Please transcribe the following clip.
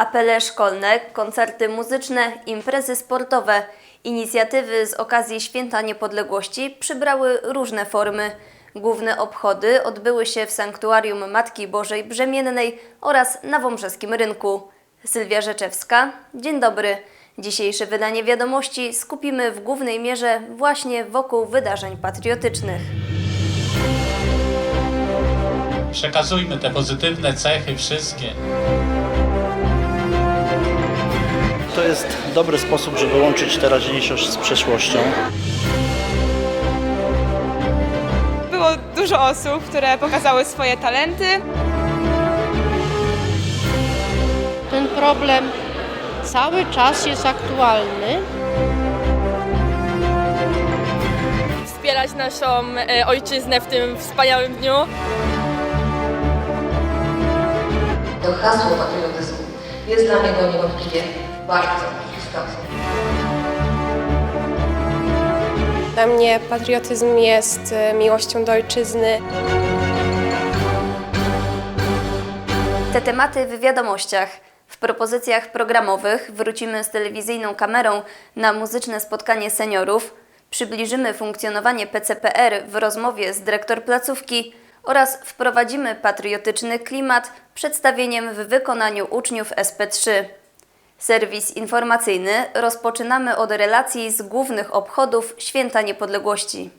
Apele szkolne, koncerty muzyczne, imprezy sportowe, inicjatywy z okazji Święta Niepodległości przybrały różne formy. Główne obchody odbyły się w Sanktuarium Matki Bożej Brzemiennej oraz na Wąbrzeskim Rynku. Sylwia Rzeczewska, dzień dobry. Dzisiejsze wydanie wiadomości skupimy w głównej mierze właśnie wokół wydarzeń patriotycznych. Przekazujmy te pozytywne cechy wszystkie. To jest dobry sposób, żeby łączyć teraźniejszość z przeszłością. Było dużo osób, które pokazały swoje talenty. Ten problem cały czas jest aktualny. wspierać naszą e, ojczyznę w tym wspaniałym dniu. To hasło patriotyzmu jest dla niego niewątpliwie bardzo istotne. Dla mnie patriotyzm jest e, miłością do ojczyzny. Te tematy w wiadomościach. W propozycjach programowych wrócimy z telewizyjną kamerą na muzyczne spotkanie seniorów, przybliżymy funkcjonowanie PCPR w rozmowie z dyrektor placówki oraz wprowadzimy patriotyczny klimat przedstawieniem w wykonaniu uczniów SP3. Serwis informacyjny rozpoczynamy od relacji z głównych obchodów Święta Niepodległości.